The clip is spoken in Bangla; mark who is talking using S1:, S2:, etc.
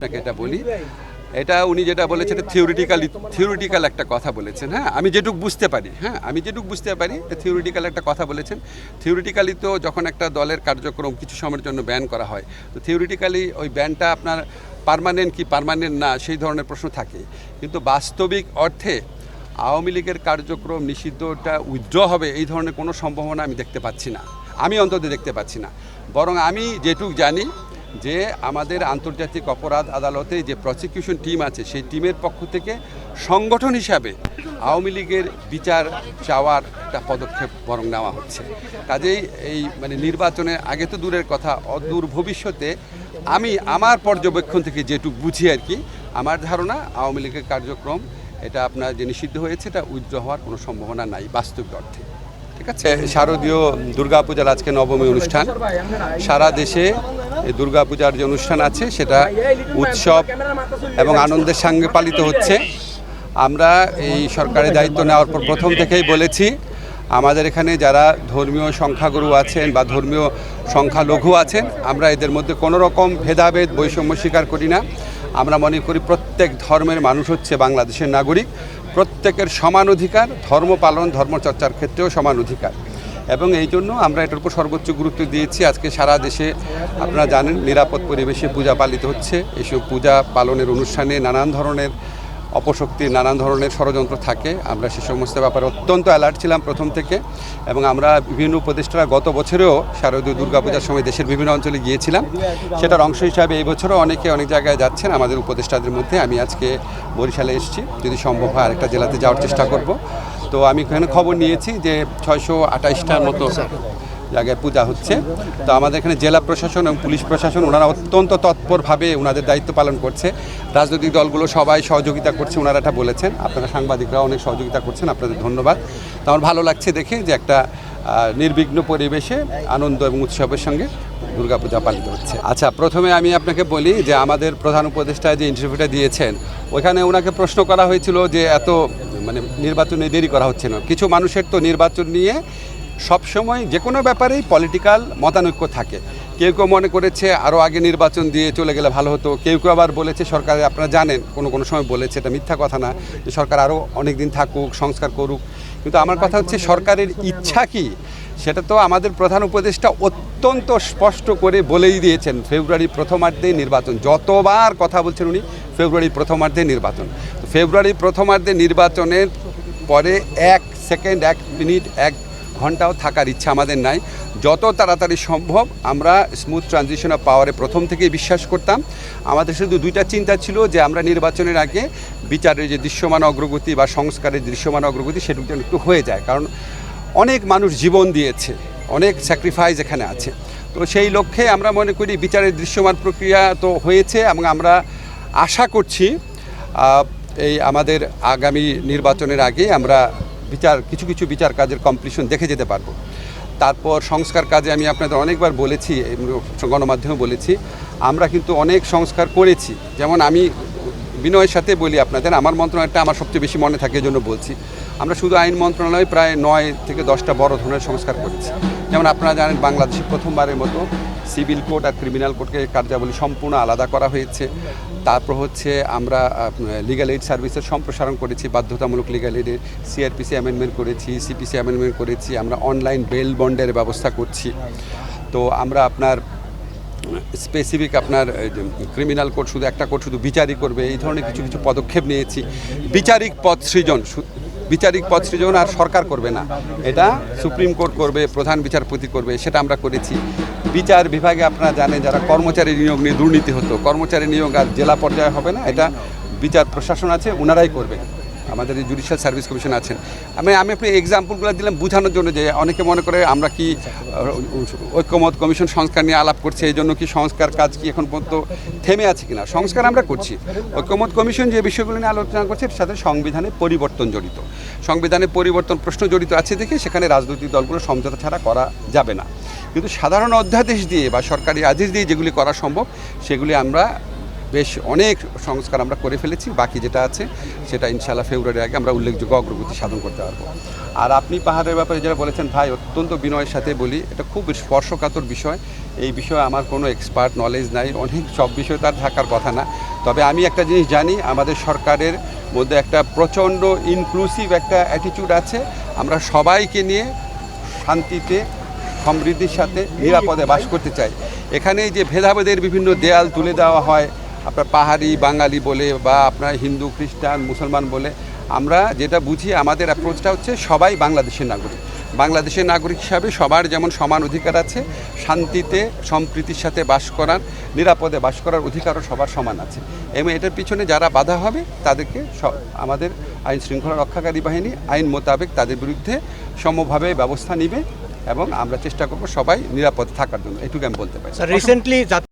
S1: আপনাকে এটা বলি। এটা উনি যেটা বলেছেন থিওরিটিক্যালি থিওরিটিক্যাল একটা কথা বলেছেন হ্যাঁ? আমি যেটুক বুঝতে পারি হ্যাঁ? আমি যেটুক বুঝতে পারি থিওরিটিক্যাল একটা কথা বলেছেন। থিওরিটিক্যালি তো যখন একটা দলের কার্যক্রম কিছু সময়ের জন্য ব্যান করা হয়, তো থিওরিটিক্যালি ওই ব্যানটা আপনার পার্মানেন্ট কি পার্মানেন্ট না, সেই ধরনের প্রশ্ন থাকে কিন্তু বাস্তবিক অর্থে আওয়ামী লীগের কার্যক্রম নিষিদ্ধটা উইথড্র হবে, এই ধরনের কোনো সম্ভাবনা আমি দেখতে পাচ্ছি না। আমি অন্তত দেখতে পাচ্ছি না। বরং আমি যেটুক জানি যে আমাদের আন্তর্জাতিক অপরাধ আদালতে যে প্রসিকিউশন টিম আছে, সেই টিমের পক্ষ থেকে সংগঠন হিসাবে আওয়ামী লীগের বিচার চাওয়ার একটা পদক্ষেপ বরং নেওয়া হচ্ছে। কাজেই এই মানে নির্বাচনের আগে তো দূরের কথা, অদূর ভবিষ্যতে আমি আমার পর্যবেক্ষণ থেকে যেটুক বুঝি আর কি, আমার ধারণা আওয়ামী লীগের কার্যক্রম, এটা আপনার যে নিষিদ্ধ হয়েছে, এটা উইথড্র হওয়ার কোনো সম্ভাবনা নাই বাস্তবিক অর্থে। ঠিক আছে? শারদীয় দুর্গাপূজার আজকে নবমী অনুষ্ঠান। সারা দেশে এই দুর্গাপূজার যে অনুষ্ঠান আছে, সেটা উৎসব এবং আনন্দের সঙ্গে পালিত হচ্ছে। আমরা এই সরকারের দায়িত্ব নেওয়ার পর প্রথম থেকেই বলেছি, আমাদের এখানে যারা ধর্মীয় সংখ্যাগুরু আছেন বা ধর্মীয় সংখ্যালঘু আছেন, আমরা এদের মধ্যে কোনো রকম ভেদাভেদ, বৈষম্য স্বীকার করি না। আমরা মনে করি প্রত্যেক ধর্মের মানুষ হচ্ছে বাংলাদেশের নাগরিক। প্রত্যেকের সমান অধিকার, ধর্ম পালন ধর্মচর্চার ক্ষেত্রেও সমান অধিকার। এবং এই জন্য আমরা এটার উপর সর্বোচ্চ গুরুত্ব দিয়েছি। আজকে সারা দেশে আপনারা জানেন নিরাপদ পরিবেশে পূজা পালিত হচ্ছে। এইসব পূজা পালনের অনুষ্ঠানে নানান ধরনের অপশক্তির নানান ধরনের ষড়যন্ত্র থাকে। আমরা সে সমস্ত ব্যাপারে অত্যন্ত অ্যালার্ট ছিলাম প্রথম থেকে এবং আমরা বিভিন্ন উপদেষ্টারা গত বছরেও শারদীয় দুর্গাপূজার সময় দেশের বিভিন্ন অঞ্চলে গিয়েছিলাম। সেটার অংশ হিসাবে এই বছরও অনেকে অনেক জায়গায় যাচ্ছেন। আমাদের উপদেষ্টাদের মধ্যে আমি আজকে বরিশালে এসেছি। যদি সম্ভব হয় আরেকটা জেলাতে যাওয়ার চেষ্টা করব। তো আমি এখানে খবর নিয়েছি যে ছয়শো আঠাইশটার মতো জায়গায় পূজা হচ্ছে। তো আমাদের এখানে জেলা প্রশাসন এবং পুলিশ প্রশাসন, ওনারা অত্যন্ত তৎপরভাবে ওনাদের দায়িত্ব পালন করছে। রাজনৈতিক দলগুলো সবাই সহযোগিতা করছে, ওনারা এটা বলেছেন। আপনারা সাংবাদিকরাও অনেক সহযোগিতা করছেন, আপনাদের ধন্যবাদ। তো আমার ভালো লাগছে দেখে যে একটা নির্বিঘ্ন পরিবেশে আনন্দ এবং উৎসবের সঙ্গে দুর্গাপূজা পালিত হচ্ছে। আচ্ছা প্রথমে আমি আপনাকে বলি যে আমাদের প্রধান উপদেষ্টা যে ইন্টারভিউটা দিয়েছেন ওইখানে ওনাকে প্রশ্ন করা হয়েছিল যে এত মানে নির্বাচনে দেরি করা হচ্ছে না। কিছু মানুষের তো নির্বাচন নিয়ে সবসময় যে কোনো ব্যাপারেই পলিটিক্যাল মতানৈক্য থাকে। কেউ কেউ মনে করেছে আরও আগে নির্বাচন দিয়ে চলে গেলে ভালো হতো, কেউ কেউ আবার বলেছে সরকার, আপনারা জানেন, কোনো কোনো সময় বলেছে, এটা মিথ্যা কথা না যে সরকার আরও অনেক দিন থাকুক, সংস্কার করুক। কিন্তু আমার কথা হচ্ছে সরকারের ইচ্ছা কি? সেটা তো আমাদের প্রধান উপদেষ্টা অত্যন্ত স্পষ্ট করে বলেই দিয়েছেন, ফেব্রুয়ারি প্রথমার্ধে নির্বাচন, যতবার কথা বলছেন উনি, ফেব্রুয়ারি প্রথমার্ধে নির্বাচন। ফেব্রুয়ারি প্রথমার্ধে নির্বাচনের পরে এক সেকেন্ড, এক মিনিট, এক ঘন্টাও থাকার ইচ্ছা আমাদের নাই। যত তাড়াতাড়ি সম্ভব আমরা স্মুথ ট্রানজিশন অফ পাওয়ারে প্রথম থেকেই বিশ্বাস করতাম। আমাদের শুধু দুইটা চিন্তা ছিল যে আমরা নির্বাচনের আগে বিচারের যে দৃশ্যমান অগ্রগতি বা সংস্কারের দৃশ্যমান অগ্রগতি সেটুকু যেন একটু হয়ে যায়। কারণ অনেক মানুষ জীবন দিয়েছে, অনেক স্যাক্রিফাইস এখানে আছে। তো সেই লক্ষ্যে আমরা মনে করি বিচারের দৃশ্যমান প্রক্রিয়া তো হয়েছে এবং আমরা আশা করছি এই আমাদের আগামী নির্বাচনের আগে আমরা বিচার, কিছু কিছু বিচার কাজের কমপ্লিশন দেখে যেতে পারব। তারপর সংস্কার কাজে আমি আপনাদের অনেকবার বলেছি গণমাধ্যমে বলেছি, আমরা কিন্তু অনেক সংস্কার করেছি। যেমন আমি বিনয়ের সাথে বলি আপনাদের, আমার মন্ত্রণালয়টা আমার সবচেয়ে বেশি মনে থাকে জন্য বলছি। আমরা শুধু আইন মন্ত্রণালয় প্রায় নয় থেকে দশটা বড় ধরনের সংস্কার করেছি। যেমন আপনারা জানেন, বাংলাদেশে প্রথমবারের মতো সিভিল কোড আর ক্রিমিনাল কোডকে কার্যাবলী সম্পূর্ণ আলাদা করা হয়েছে। তারপর হচ্ছে আমরা লিগাল এইড সার্ভিসের সম্প্রসারণ করেছি, বাধ্যতামূলক লিগাল এইডের সিআরপিসি অ্যামেন্ডমেন্ট করেছি সিপিসি অ্যামেন্ডমেন্ট করেছি, আমরা অনলাইন বেল বন্ডের ব্যবস্থা করছি। তো আমরা আপনার স্পেসিফিক আপনার ক্রিমিনাল কোর্ট শুধু একটা কোড শুধু বিচারই করবে, এই ধরনের কিছু কিছু পদক্ষেপ নিয়েছি। বিচারিক পদ সৃজন বিচারিক পদ সৃজন আর সরকার করবে না। এটা সুপ্রিম কোর্ট করবে, প্রধান বিচারপতি করবে, সেটা আমরা করেছি। বিচার বিভাগে আপনারা জানেন যারা কর্মচারী নিয়োগ নিয়ে দুর্নীতি হতো, কর্মচারী নিয়োগ আর জেলা পর্যায়ে হবে না, এটা বিচার প্রশাসন আছে ওনারাই করবে। আমাদের জুডিশিয়াল সার্ভিস কমিশন আছেন। আমি আমি আপনি এক্সাম্পলগুলো দিলাম বোঝানোর জন্য যে অনেকে মনে করে আমরা কি ঐক্যমত কমিশন সংস্কার নিয়ে আলাপ করছি, এই জন্য কি সংস্কার কাজ কি এখন পর্যন্ত থেমে আছে কিনা? সংস্কার আমরা করছি। ঐক্যমত কমিশন যে বিষয়গুলো নিয়ে আলোচনা করছে, এর সাথে সংবিধানে পরিবর্তন জড়িত। সংবিধানে পরিবর্তন প্রশ্ন জড়িত আছে দেখে সেখানে রাজনৈতিক দলগুলো সমঝোতা ছাড়া করা যাবে না। কিন্তু সাধারণ অধ্যাদেশ দিয়ে বা সরকারি আদেশ দিয়ে যেগুলি করা সম্ভব, সেগুলি আমরা বেশ অনেক সংস্কার আমরা করে ফেলেছি, বাকি যেটা আছে সেটা ইনশাল্লাহ ফেব্রুয়ারি আগে আমরা উল্লেখযোগ্য অগ্রগতি সাধন করতে পারব। আর আপনি পাহাড়ের ব্যাপারে যেটা বলেছেন, ভাই, অত্যন্ত বিনয়ের সাথে বলি, এটা খুব স্পর্শকাতর বিষয়। এই বিষয়ে আমার কোনো এক্সপার্ট নলেজ নাই, অনেক সব বিষয় তার থাকার কথা না। তবে আমি একটা জিনিস জানি, আমাদের সরকারের মধ্যে একটা প্রচণ্ড ইনক্লুসিভ একটা অ্যাটিটিউড আছে। আমরা সবাইকে নিয়ে শান্তিতে, সমৃদ্ধির সাথে নিরাপদে বাস করতে চাই। এখানে যে ভেদাভেদের বিভিন্ন দেয়াল তুলে দেওয়া হয় আপনার পাহাড়ি বাঙালি বলে বা আপনার হিন্দু, খ্রিস্টান, মুসলমান বলে আমরা যেটা বুঝি আমাদের অ্যাপ্রোচটা হচ্ছে সবাই বাংলাদেশের নাগরিক। বাংলাদেশের নাগরিক হিসাবে সবার যেমন সমান অধিকার আছে, শান্তিতে, সম্প্রীতির সাথে বাস করার, নিরাপদে বাস করার অধিকারও সবার সমান আছে। এবং এটার পিছনে যারা বাধা হবে, তাদেরকে আমাদের আইন শৃঙ্খলা রক্ষাকারী বাহিনী আইন মোতাবেক তাদের বিরুদ্ধে সমভাবে ব্যবস্থা নিবে এবং আমরা চেষ্টা করব সবাই নিরাপদে থাকার জন্য। এটুকু আমি বলতে পারি।
S2: রিসেন্টলি